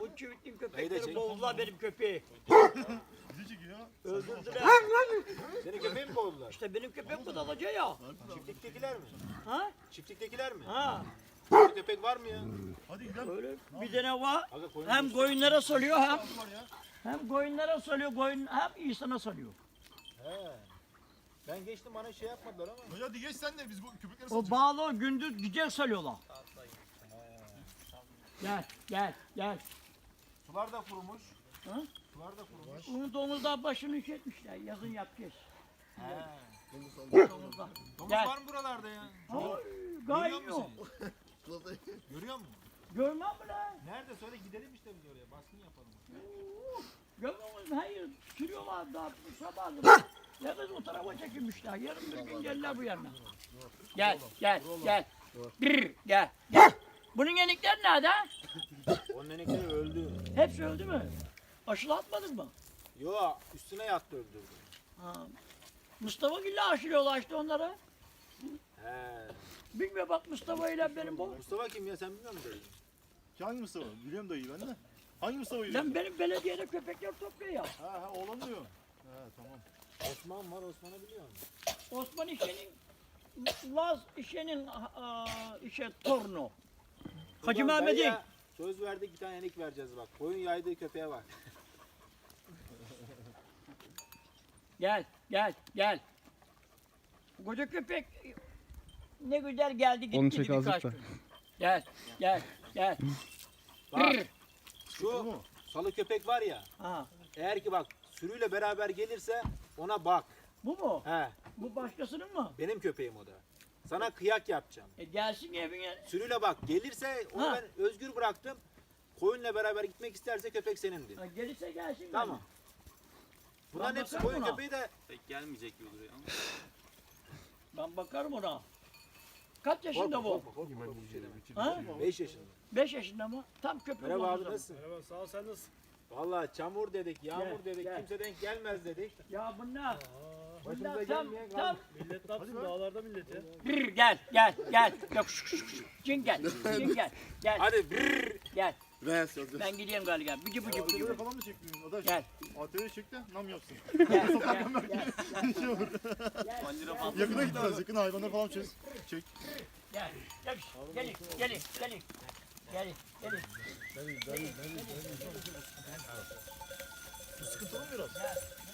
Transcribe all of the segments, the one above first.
Bu da köpekleri boğdular benim köpeği. Öldürdüler. Senin köpeği mi boğdular? İşte benim köpek bu dalaca ya. Çiftliktekiler mi? Ha? Çiftliktekiler mi? Ha. Böyle köpek var mı ya? Hadi gidelim. Böyle bir tane var. Hem koyunlara salıyor hem hem koyunlara salıyor, koyun hem insana salıyor. He. Ben geçtim bana şey yapmadılar ama. Hadi, hadi geç sen de biz bu köpekleri O satacağız. bağlı o gündüz gece salıyorlar. Gel, gel, gel. Sular da kurumuş. Ha? Sular da kurumuş. Bunu domuzlar başını işletmişler. Yazın yapacağız. He. Domuzlar. Domuz Gel. var mı buralarda ya? Ay, Görüyor Gayet musun yok. seni? Görüyor musun? Görmem mi lan? Nerede söyle gidelim işte biz oraya. Baskın yapalım. Görmem mi? Hayır. Sürüyorlar daha bu sabah. Yalnız o tarafa çekilmişler. Yarın bir gün gelirler bu yana. Gel, gel, gel. Bir, gel, gel. Bunun yenikleri nerede? Onun enekleri öldü. Hepsi öldü mü? Aşılatmadın mı? Yo üstüne yattı öldürdü. Ha. Mustafa Gül'le aşılıyorlar işte onları. He. Bilmiyor bak Mustafa ile benim bu. Mustafa kim ya sen bilmiyor musun? Hangi Mustafa? Biliyorum dayı ben de. Hangi Mustafa Lan biliyorsun? benim belediyede köpekler topluyor ya. Ha ha oğlan diyor. Ha tamam. Osman var Osman'ı biliyor musun? Osman İşe'nin Laz İşe'nin işe torunu. Hacı Mehmet'in. Söz verdik bir tane enik vereceğiz bak. Koyun yaydığı köpeğe bak. Gel, gel, gel. Koca köpek ne güzel geldi gitti Onu çek birkaç azıcık da. gün. Gel, gel, gel. Bak şu salı köpek var ya. Ha, Eğer ki bak sürüyle beraber gelirse ona bak. bu mu? He Bu başkasının mı? benim köpeğim o da. Sana kıyak yapacağım. E gelsin evine. Sürüyle bak gelirse onu Ha. ben özgür bıraktım. Koyunla beraber gitmek isterse köpek senindir. Ha, gelirse gelsin. Tamam. Bunların Ben hepsi bakarım koyun ona. köpeği de Pek gelmeyecek gibi duruyor ama. Ben bakarım ona. Kaç yaşında bu? şey. Ha? 5 yaşında. 5 yaşında mı? Tam köpek Merhaba abi zaman. nasılsın? Merhaba sağ ol sen nasılsın? Vallahi çamur dedik, yağmur Gel, dedik, gel. kimse denk gelmez dedik. Ya bunlar. Başımıza gelmeyen kaldı. Millet ne yapsın dağlarda millet ya. Bir gel, gel, gel. Yok, şş, şş, şş. Cin gel, cin gel. Gel, Hadi brrr. gel. Ben gidiyorum galiba. Bıcı bıcı bıcı. Bıcı. falan mı çekmiyorsun? Adaş. Gel. ATV çek de nam yapsın. Gel, gel, gel. şey olur. 10 lira fazla. Yakına gitmez. Yakın hayvanları falan çek. Çek. Gel, gel. Gelin, gelin, gelin. Gelin, gelin. Bu sıkıntılı mı biraz? Çek dedim bana onu. Ey maşallah. İmkanı olsa yapmam peki, biliyor musun? Böyle böyle ben her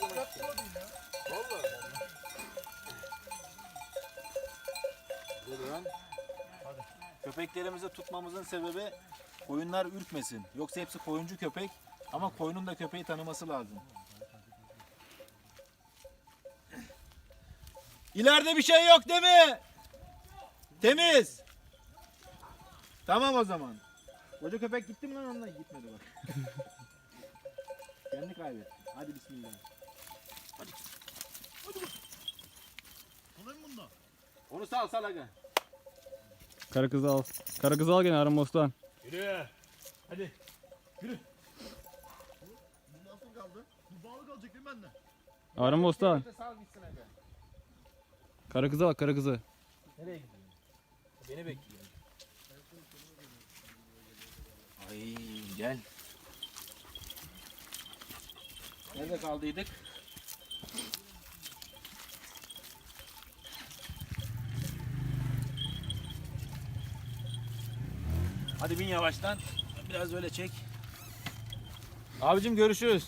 zaman isterim. Vallahi. Dur lan. Köpeklerimizi tutmamızın sebebi koyunlar ürkmesin. Yoksa hepsi koyuncu köpek ama koyunun da köpeği tanıması lazım. İleride bir şey yok değil mi? Temiz. Tamam o zaman. Koca köpek gitti mi lan onunla? Gitmedi bak. Kendi kaybetti. Hadi bismillah. Alayım bunu. Onu sal sal aga. Kara kızı al. Kara kızı al gene Arın Bostan. Yürü. Hadi. Bu nasıl kaldı? Bu bağlı kalacak değil mi bende? Arın Bostan. Sal gitsin. Kara kızı al kara kızı. Nereye gidiyor? Beni bekliyor. Ay gel. Nerede kaldıydık? Hadi bin yavaştan. Biraz öyle çek. Abicim görüşürüz.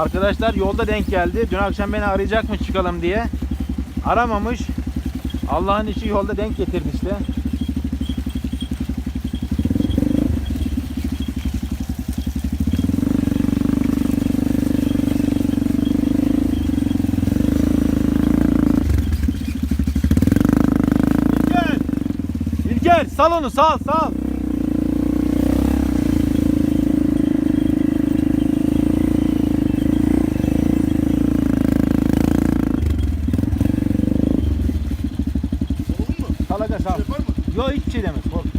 Arkadaşlar yolda denk geldi. Dün akşam beni arayacak mı çıkalım diye. Aramamış. Allah'ın işi yolda denk getirdi işte. İlker. İlker sal onu sal sal. Yapar mı? Yo hiçbir şey demez korkma.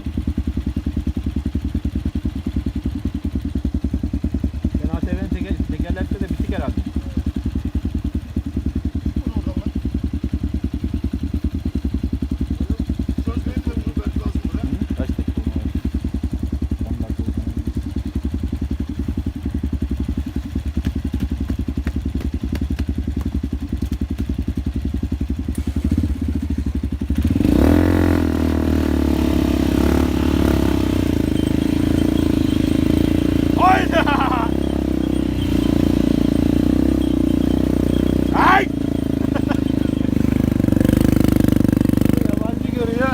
Sen ATV'nin teker, tekerlekte de bitik herhalde. Bunu oradan lan. Söz verin de bunu belki lazım buraya. Kaç dakika oldu? 10 dakika oldu. Hayda! Ay! Yabancı görüyor.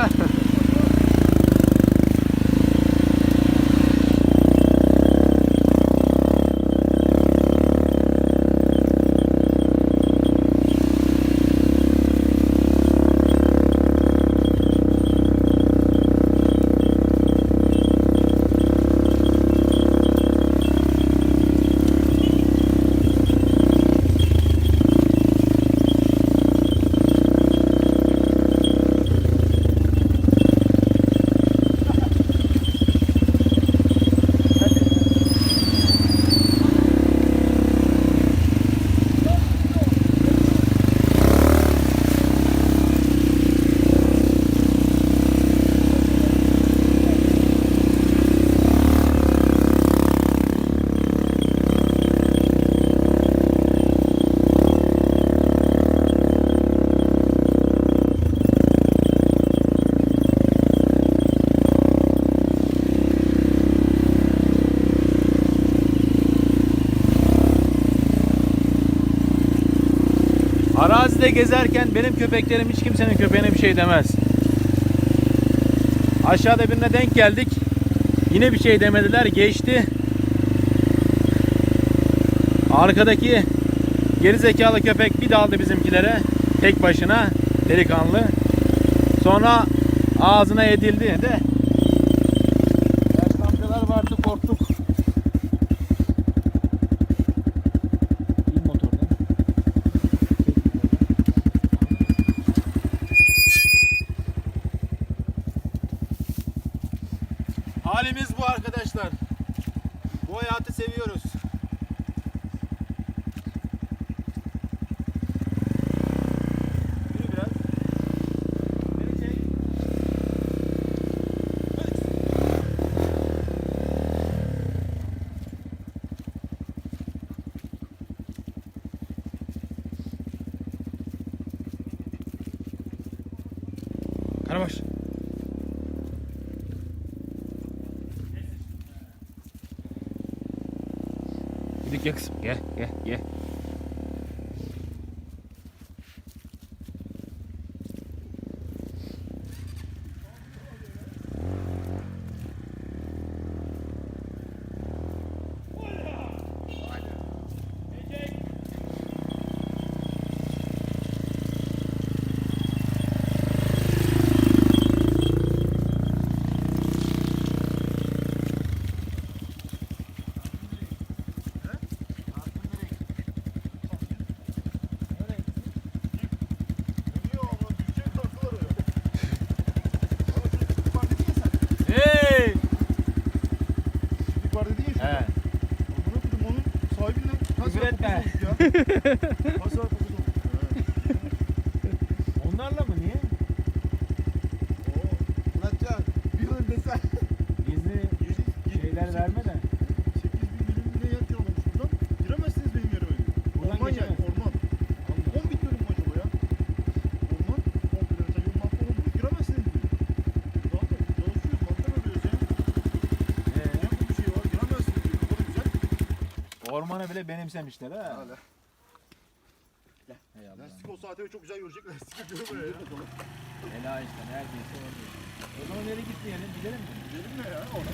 Arazide gezerken benim köpeklerim hiç kimsenin köpeğine bir şey demez. Aşağıda birine denk geldik. Yine bir şey demediler. Geçti. Arkadaki geri zekalı köpek bir daldı bizimkilere. Tek başına delikanlı. Sonra ağzına edildi de. Arkadaşlar. Bu hayatı seviyoruz. Yürü biraz. Beni çek. Karabaş. Gidip gel kızım. Gel gel gel. Dönüyor ama düşecek taktılar ya. Bana çocuk var dedin ya sen. Hey! Çocuk var dedin ya şurada. He. Amına koydum onun sahibiyle kaç Küfür saat olduk. He. Onlarla mı niye? Oo. Bir önde sen. Gizli Yedi- şeyler yedi- verme de. 8 bin milim ne yer kiralamış buradan. Giremezsiniz benim yerime diyor. Buradan orman yani geçemezsin. orman. 10 bin dönüm mü acaba ya? Orman. Komple mesela yolun altı olur. Giremezsiniz diyor. Zaten çalışıyoruz. Mantar arıyoruz ya. Ee, Niye bu bir şey var? Giremezsiniz diyor. Da güzel. ormanı bile benimsemişler ha. Hala. Olsa ATV çok güzel görecek. Lastik yapıyor böyle ya. Ela işte neredeyse orada. O zaman nereye gitmeyelim gidelim mi? Gidelim mi ya? Ona.